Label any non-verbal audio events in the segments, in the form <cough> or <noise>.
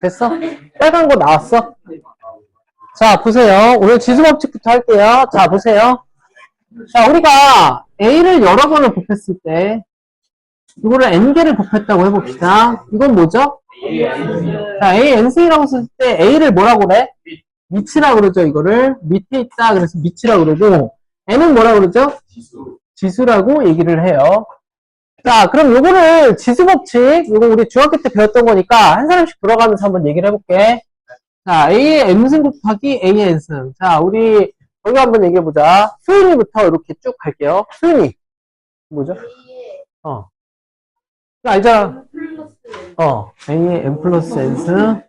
됐어? 빨간 거 나왔어? 자, 보세요. 오늘 지수법칙부터 할게요. 자, 보세요. 자, 우리가 A를 여러 번을 곱했을 때, 이거를 N개를 곱했다고 해봅시다. 이건 뭐죠? 자, A, N승이라고 쓸 때 A를 뭐라고 그래? 밑이라고 그러죠, 이거를. 밑에 있다. 그래서 밑이라고 그러고, N은 뭐라고 그러죠? 지수라고 얘기를 해요. 자, 그럼 요거를 지수법칙, 요거 우리 중학교 때 배웠던 거니까 한 사람씩 돌아가면서 한번 얘기를 해볼게. 자, A의 M승 곱하기 A의 N승. 자, 우리 여기 한번 얘기해보자. 수윤이부터 이렇게 쭉 갈게요. 수윤이. 뭐죠? 어. 알잖아. 어. A의 M 플러스 N승.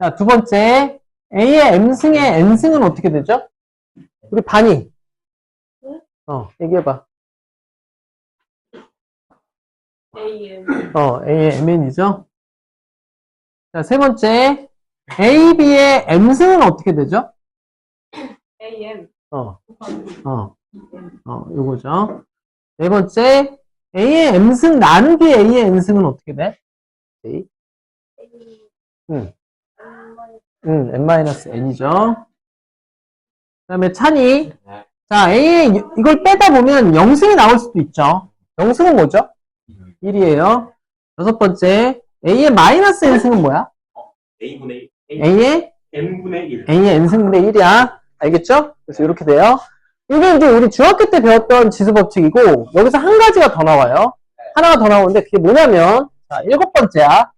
자, 두 번째. A의 M승의 N승은 어떻게 되죠? 우리 반이. 어, 얘기해봐. AM 어, A의 MN이죠? 자, 세 번째. A, B의 M승은 어떻게 되죠? AM 어, 어, 어, 요거죠. 네 번째. A의 M승 나누기 A의 N승은 어떻게 돼? A? 응, 응, N-N이죠. 그 다음에 찬이. 자, A의, 이걸 빼다 보면 0승이 나올 수도 있죠. 0승은 뭐죠? 1이에요. 여섯 번째. A의 마이너스 N승은 뭐야? A분의 1, A의 N분의 1. A의 N승분의 1이야. 알겠죠? 그래서 이렇게 돼요. 이게 이제 우리 중학교 때 배웠던 지수 법칙이고, 여기서 한 가지가 더 나와요. 하나가 더 나오는데, 그게 뭐냐면, 자, 일곱 번째야.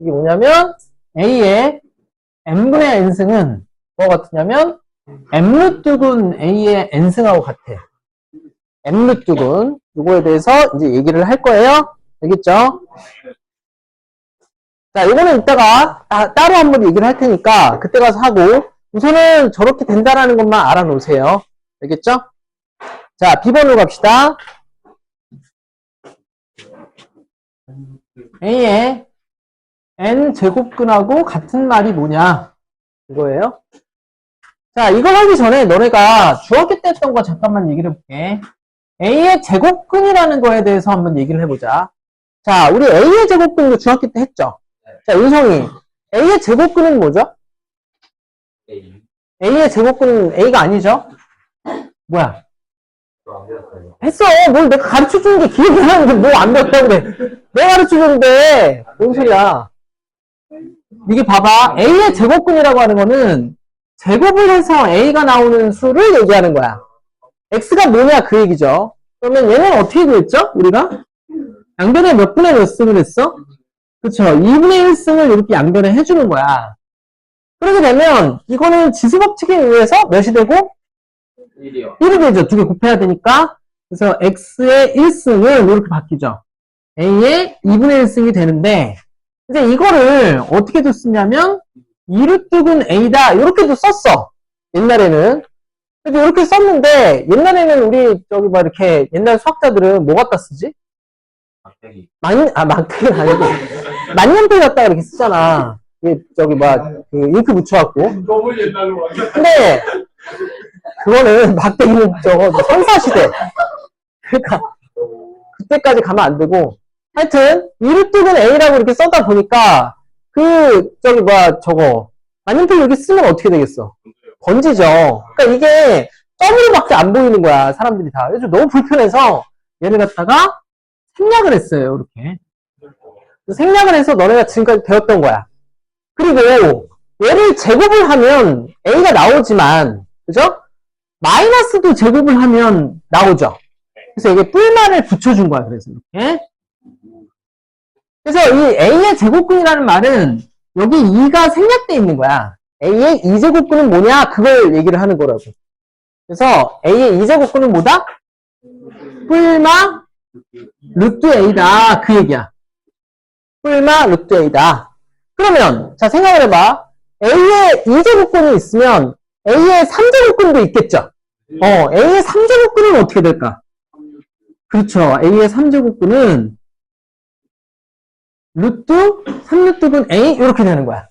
이게 뭐냐면, A의 N분의 N승은 뭐가 같으냐면, M루트군 A의 N승하고 같아. M루트군. 이거에 대해서 이제 얘기를 할 거예요. 알겠죠? 자, 이거는 이따가 따- 따로 한 번 얘기를 할 테니까 그때 가서 하고 우선은 저렇게 된다라는 것만 알아놓으세요. 알겠죠? 자, B번으로 갑시다. A의 N 제곱근하고 같은 말이 뭐냐? 이거예요. 자, 이걸 하기 전에 너네가 중학교 때 했던 거 잠깐만 얘기를 해볼게. A의 제곱근이라는 거에 대해서 한번 얘기를 해보자. 자, 우리 A의 제곱근도 중학교 때 했죠? 자, 윤성이. A의 제곱근은 뭐죠? A. A의 제곱근은 A가 아니죠? 뭐야? 했어. 뭘 내가 가르쳐 주는 게 기억이 안 나는데 뭐 안 배웠다고 그래. 내가 가르쳐 주는데. 뭔 소리야. 이게 봐봐. A의 제곱근이라고 하는 거는 제곱을 해서 A가 나오는 수를 얘기하는 거야. X가 뭐냐 그 얘기죠. 그러면 얘는 어떻게 구했죠? 우리가? 양변에 몇 분의 몇 승을 했어? 그쵸. 2분의 1승을 이렇게 양변에 해주는 거야. 그렇게 되면 이거는 지수법칙에 의해서 몇이 되고 1이요. 1이 되죠. 두 개 곱해야 되니까. 그래서 x의 1승은 이렇게 바뀌죠. a의 2분의 1승이 되는데 이제 이거를 어떻게도 쓰냐면 2루트근 a다 이렇게도 썼어. 옛날에는. 그래도 이렇게 썼는데 옛날에는 우리 저기 막 이렇게 옛날 수학자들은 뭐 갖다 쓰지? 막대기. 만, 아, 막대기는 아니고 <laughs> 만년필 갖다가 이렇게 쓰잖아. 이게 저기 막 그 잉크 묻혀갖고. 너무 옛날로 가게. 근데 그거는 막대기는 저거 선사시대. 그러니까 그때까지 가면 안 되고 하여튼 이루뚝은 A라고 이렇게 써다 보니까 그 저기 뭐야 저거 만년필 이렇게 쓰면 어떻게 되겠어? 번지죠. 그러니까 이게 점으로밖에 안 보이는 거야 사람들이 다. 그래서 너무 불편해서 얘를 갖다가 생략을 했어요 이렇게. 생략을 해서 너네가 지금까지 배웠던 거야. 그리고 얘를 제곱을 하면 A가 나오지만, 그죠? 마이너스도 제곱을 하면 나오죠. 그래서 이게 뿔만을 붙여준 거야, 그래서 이렇게. 그래서 이 A의 제곱근이라는 말은 여기 2가 생략돼 있는 거야. A의 2제곱근은 뭐냐? 그걸 얘기를 하는 거라고. 그래서 A의 2제곱근은 뭐다? 뿔마 루트 A다. 그 얘기야. 뿔마 루트 A다. 그러면 자 생각을 해봐. A의 2제곱근이 있으면 A의 3제곱근도 있겠죠. 어, A의 3제곱근은 어떻게 될까? 그렇죠. A의 3제곱근은 루트 3루트분 A 이렇게 되는 거야.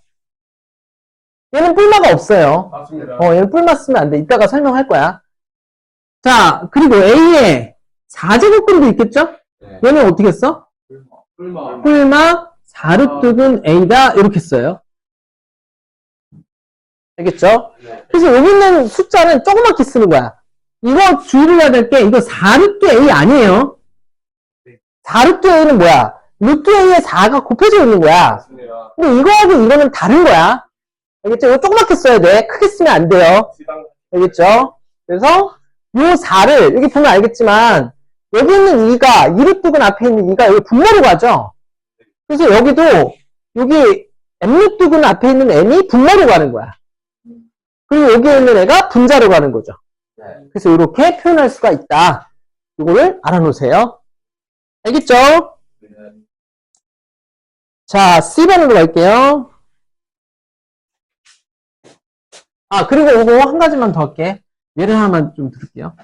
얘는 뿔마가 없어요. 맞습니다. 어, 얘는 뿔마 쓰면 안 돼. 이따가 설명할 거야. 자, 그리고 A의 4제곱근도 있겠죠? 네. 얘는 어떻게 써? 뿔마. 뿔마 4루트는 A다. 이렇게 써요. 알겠죠? 네. 그래서 여기 있는 숫자는 조그맣게 쓰는 거야. 이거 주의를 해야 될 게, 이거 4루트 A 아니에요. 4루트 A는 뭐야? 루트 A에 4가 곱해져 있는 거야. 맞습니다. 근데 이거하고 이거는 다른 거야. 알겠죠? 이거 조그맣게 써야 돼. 크게 쓰면 안 돼요. 지방 알겠죠? 그래서 요 4를 여기 보면 알겠지만 여기 있는 2가 2루트근 앞에 있는 2가 여기 분모로 가죠? 그래서 여기도 여기 m루트근 앞에 있는 n이 분모로 가는 거야. 그리고 여기 있는 애가 분자로 가는 거죠. 네. 그래서 이렇게 표현할 수가 있다. 이거를 알아놓으세요. 알겠죠? 네. 자, C번으로 갈게요. 아, 그리고 이거 한 가지만 더 할게. 예를 하나만 좀 들을게요.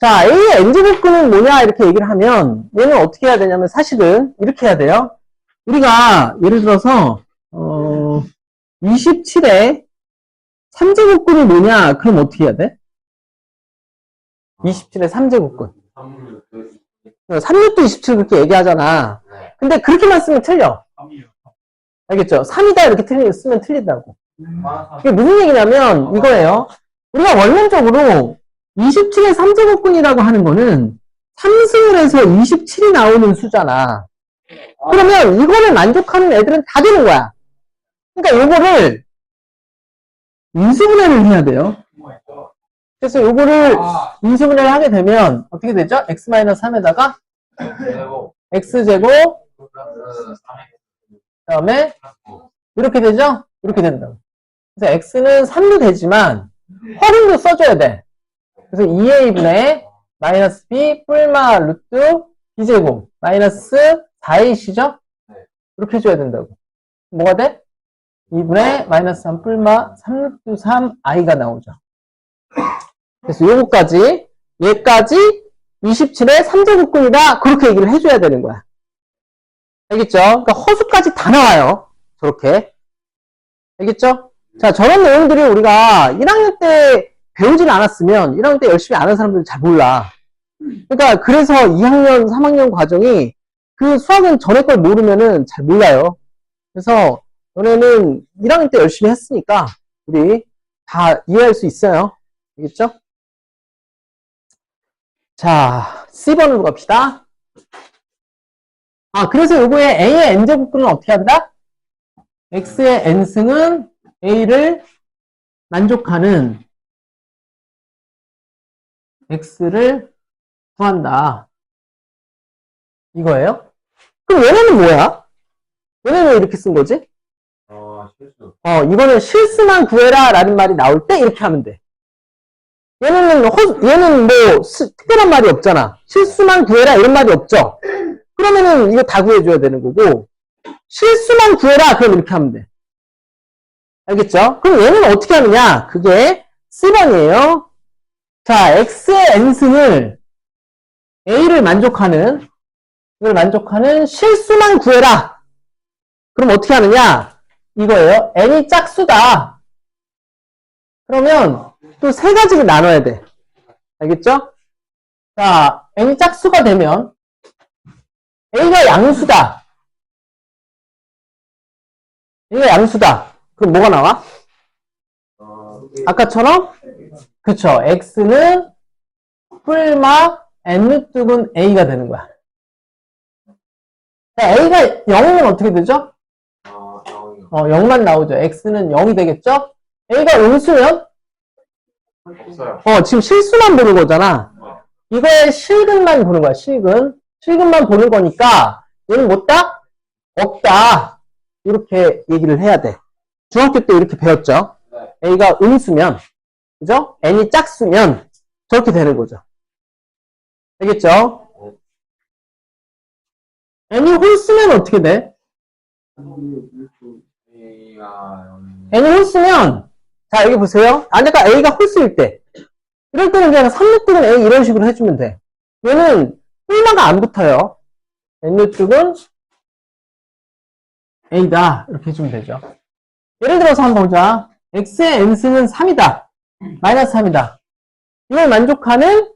자, A의 n제곱근은 뭐냐, 이렇게 얘기를 하면, 얘는 어떻게 해야 되냐면, 사실은, 이렇게 해야 돼요. 우리가, 예를 들어서, 어, 27에 3제곱근이 뭐냐, 그럼 어떻게 해야 돼? 27에 3제곱근. 3육도 27 그렇게 얘기하잖아. 네. 근데 그렇게만 쓰면 틀려. 알겠죠? 3이다 이렇게 틀리, 쓰면 틀린다고. 이게 무슨 얘기냐면 이거예요. 우리가 원론적으로 27의 3제곱근이라고 하는 거는 3승을 해서 27이 나오는 수잖아. 그러면 이거를 만족하는 애들은 다 되는 거야. 그러니까 요거를 인수분해를 해야 돼요. 그래서 요거를 아, 인수분해를 하게 되면 어떻게 되죠? x-3에다가 그리고 x제곱 플러스 3x 그다음에 이렇게 되죠? 이렇게 된다고. 그래서 x는 3도 되지만 활용도 써줘야 돼. 그래서 2a분의 마이너스 b 뿔마 루트 b제곱 마이너스 4ac죠? 네. 이렇게 해줘야 된다고. 뭐가 돼? 2분의 마이너스 3 뿔마 3 루트 3i가 나오죠. 그래서 요거까지 얘까지 27의 3제곱근이다 그렇게 얘기를 해줘야 되는 거야. 알겠죠? 그러니까 허수까지 다 나와요. 저렇게. 알겠죠? 자, 저런 내용들이 우리가 1학년 때 배우진 않았으면 1학년 때 열심히 안 한 사람들은 잘 몰라. 그러니까 그래서 2학년, 3학년 과정이 그 수학은 전에 걸 모르면은 잘 몰라요. 그래서 너네는 1학년 때 열심히 했으니까 우리 다 이해할 수 있어요. 알겠죠? 자, C번으로 갑시다. 아, 그래서 요거의 A의 n제곱근은 어떻게 한다? X의 n승은 A를 만족하는 X를 구한다. 이거예요? 그럼 얘네는 뭐야? 얘네는 왜 이렇게 쓴 거지? 어, 실수. 어, 이거는 실수만 구해라 라는 말이 나올 때 이렇게 하면 돼. 얘는, 허, 얘는 뭐, 스- 특별한 말이 없잖아. 실수만 구해라 이런 말이 없죠? 그러면은 이거 다 구해줘야 되는 거고, 실수만 구해라 그럼 이렇게 하면 돼. 알겠죠? 그럼 얘는 어떻게 하느냐? 그게 C번이에요. 자, X의 N승을 A를 만족하는, 이걸 만족하는 실수만 구해라. 그럼 어떻게 하느냐? 이거예요. n이 짝수다. 그러면 또 세 가지를 나눠야 돼. 알겠죠? 자, n이 짝수가 되면 a가 양수다. a가 양수다. 그럼 뭐가 나와? 어, 아까처럼 그쵸. x는 뿔마 n루트분 a가 되는 거야. 자, a가 0이면 어떻게 되죠? 어, 영이요. 어, 0만 나오죠. x는 0이 되겠죠? a가 음수면 없어요. 어, 지금 실수만 보는 거잖아. 이거의 실근만 보는 거야, 실근. 실근만 보는 거니까, 얘는 뭐다? 없다. 이렇게 얘기를 해야 돼. 중학교 때 이렇게 배웠죠? 네. A가 음수면, 그죠? N이 짝수면, 저렇게 되는 거죠. 알겠죠? N이 홀수면 어떻게 돼? N이 홀수면, 자, 여기 보세요. 아까 A가 홀수일 때. 이럴 때는 그냥 3루트는 A 이런 식으로 해주면 돼. 얘는 뿔마가 안 붙어요. N루트는 A다. 이렇게 해주면 되죠. 예를 들어서 한번 보자. X의 N승은 3이다. 마이너스 3이다. 이걸 만족하는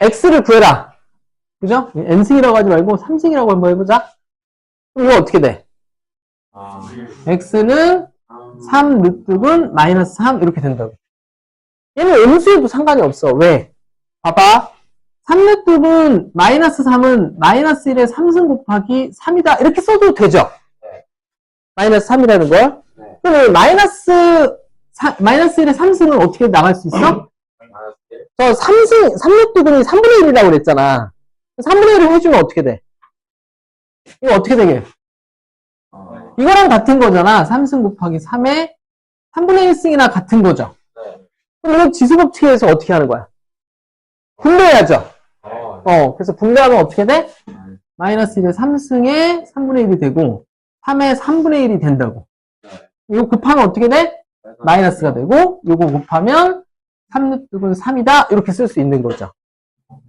X를 구해라. 그죠? N승이라고 하지 말고 3승이라고 한번 해보자. 그럼 이거 어떻게 돼? 아, x는 3 루트분 마이너스 3 이렇게 된다고. 얘는 음수에도 상관이 없어. 왜? 봐봐. 3 루트분 마이너스 3은 마이너스 1에 3승 곱하기 3이다. 이렇게 써도 되죠? 네. 마이너스 3이라는 걸. 네. 그럼 마이너스, 사- 마이너스 1에 3승은 어떻게 나갈 수 있어? 저 3승, 3 루트분이 3분의 1이라고 그랬잖아. 3분의 1을 해주면 어떻게 돼? 이거 어떻게 되게? 어, 이거랑 같은 거잖아. 3승 곱하기 3에 3분의 1승이나 같은 거죠. 네. 그럼 지수법칙에서 어떻게 하는 거야? 분배해야죠. 어, 어, 그래서 분배하면 어떻게 돼? 마이너스 1에 3승에 3분의 1이 되고 3에 3분의 1이 된다고. 네. 이거 곱하면 어떻게 돼? 마이너스가 되고 이거 곱하면 3는 3이다 이렇게 쓸 수 있는 거죠.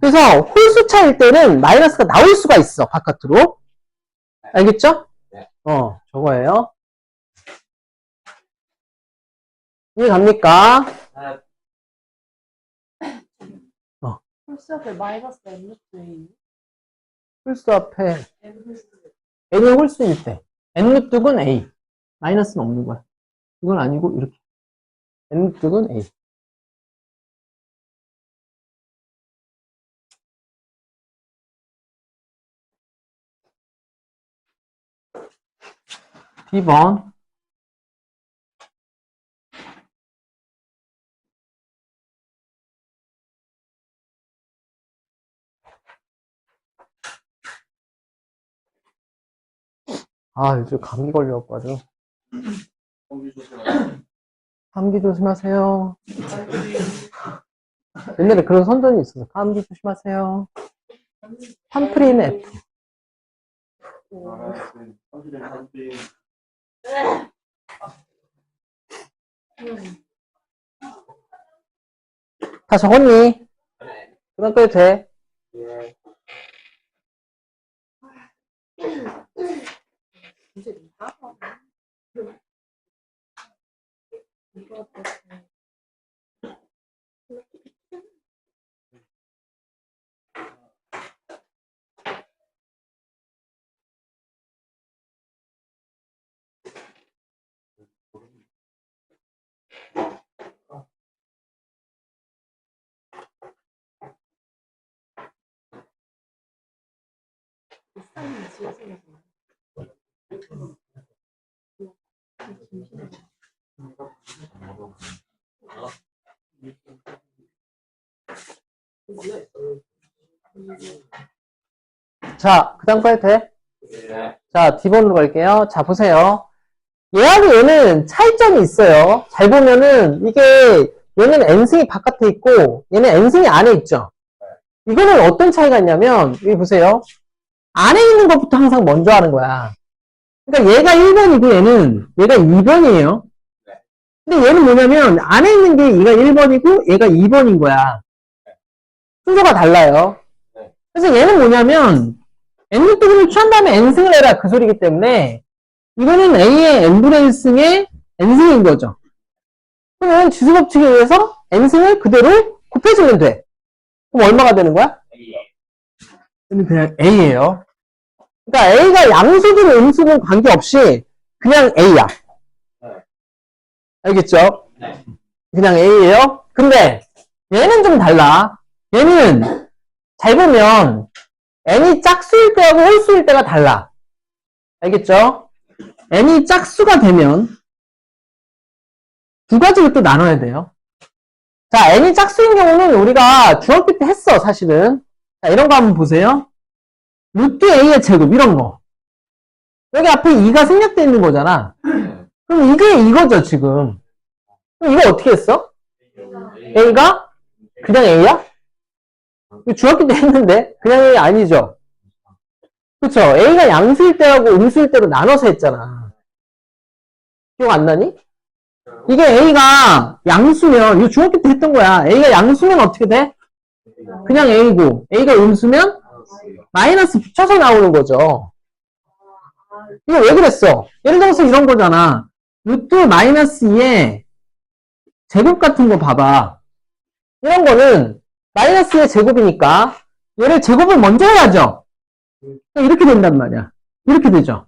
그래서 홀수 차일 때는 마이너스가 나올 수가 있어 바깥으로. 알겠죠? 네. 어, 저거예요. 이해 갑니까? 홀수 앞에 마이너스 n 루트 a. 홀수 앞에 n 홀수. 홀수일 때 n루트는 a 마이너스는 없는 거야. 이건 아니고 이렇게. N루트는 a. B번. 아 요즘 감기 걸려가지고 감기 조심하세요. 옛날에 그런 선전이 있었어. 감기 조심하세요. 팜프린 F 다 적었니? 그만 꺼도 돼 예. 이제 다 이거 어때? 비싼 지어서 자, 그 다음 거 해도 돼? 네. 자, D번으로 갈게요. 자, 보세요. 얘하고 얘는 차이점이 있어요. 잘 보면은, 이게, 얘는 N승이 바깥에 있고, 얘는 N승이 안에 있죠. 이거는 어떤 차이가 있냐면, 여기 보세요. 안에 있는 것부터 항상 먼저 하는 거야. 그러니까 얘가 1번이고, 얘는, 얘가 2번이에요. 근데 얘는 뭐냐면, 안에 있는 게 얘가 1번이고, 얘가 2번인 거야. 순서가 달라요. 그래서 얘는 뭐냐면, n루트분을 취한 다음에 n승을 해라 그 소리기 때문에 이거는 a의 n분의 1승의 n승인 거죠. 그러면 지수 법칙에 의해서 n승을 그대로 곱해주면 돼. 그럼 얼마가 되는 거야? 그냥 a예요. 그러니까 a가 양수든 음수든 관계없이 그냥 a야. 알겠죠? 네. 그냥 a예요. 근데 얘는 좀 달라. 얘는 잘 보면 n이 짝수일 때하고 홀수일 때가 달라. 알겠죠? n이 짝수가 되면 두 가지로 또 나눠야 돼요. 자, n이 짝수인 경우는 우리가 중학교 때 했어, 사실은. 자, 이런 거 한번 보세요. 루트 a의 제곱, 이런 거. 여기 앞에 2가 생략되어 있는 거잖아. 네. 그럼 이게 이거죠, 지금. 그럼 이거 어떻게 했어? a가 그냥 a야? 중학교 때 했는데 그냥 A 아니죠. 그쵸? A가 양수일 때하고 음수일 때로 나눠서 했잖아. 기억 안 나니? 이게 A가 양수면 이거 중학교 때 했던 거야. A가 양수면 어떻게 돼? 그냥 A고 A가 음수면 마이너스 붙여서 나오는 거죠. 이거 왜 그랬어? 예를 들어서 이런 거잖아. 루트 마이너스 2에 제곱 같은 거 봐봐. 이런 거는 마이너스의 제곱이니까 얘를 제곱을 먼저 해야죠. 이렇게 된단 말이야. 이렇게 되죠.